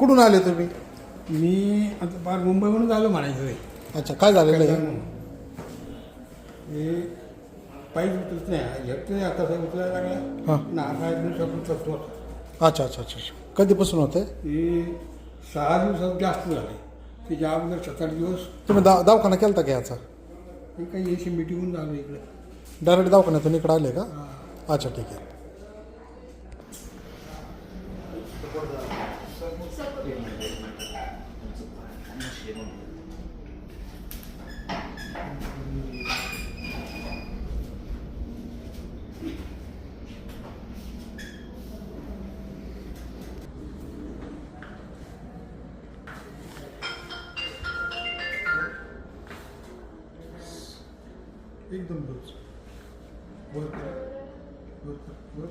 कुठून आले तुम्ही? मी आता फार मुंबईहून आलो म्हणायचं रे अच्छा काय झालेलं आहे हे पायी उतरत नाही. नाही आता साहेब उतरायला लागला. हां. ना हा दिवसापून करतो अच्छा अच्छा अच्छा अच्छा. कधीपासून होते हे सहा दिवसात जास्त झाले. त्याच्या अगोदर सात आठ दिवस. तुम्ही दा दवाखाना केलता का याचा? काही अशी मिटिंगून झालो इकडे. डायरेक्ट दवाखान्यातून इकडे आले का? अच्छा ठीक आहे. एकदम बरोबर वर कर वर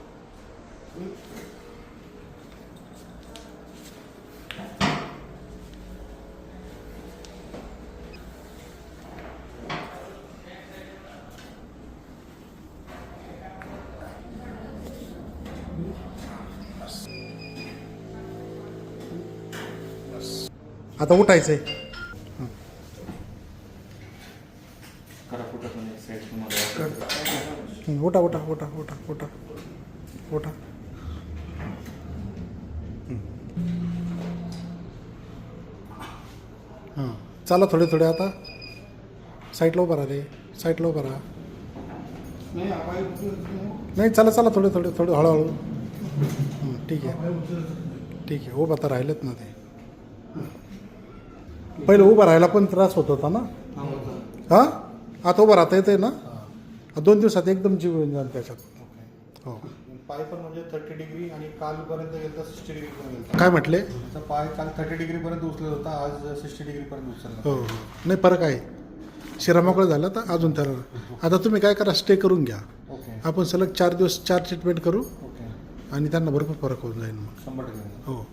आता उठायचंय. उठा उठा उठा उठा उठा उठा. हां चला थोडे थोडे आता. साईडला उभा राहा रे. साईडला उभा राहा. नाही चला चला थोडे थोडे थोडे हळूहळू. हं, ठीक आहे. ठीक आहे उभा तर राहिलेत ना ते. पहिलं उभं राहायला पण त्रास होत होता ना? हा, आता उभं राहता येते ना? दोन दिवसात एकदम जीव येऊन जाईल त्याच्यात. हो. पाय पण म्हणजे थर्टी डिग्री आणि कालपर्यंत गेलता सिक्स्टी डिग्री पर्यंत काय म्हटले? त्याचा पाय काल थर्टी डिग्री पर्यंत उचलत होता आज सिक्स्टी डिग्री पर्यंत उचलला. हो हो. नाही फरक आहे. शिरा मोकळं झालं तर अजून त्याला आता तुम्ही काय करा स्टे करून घ्या. ओके. आपण सलग चार दिवस चार ट्रीटमेंट करू ओके. आणि त्यांना भरपूर फरक होऊन जाईल मग. शंभर टक्के. हो.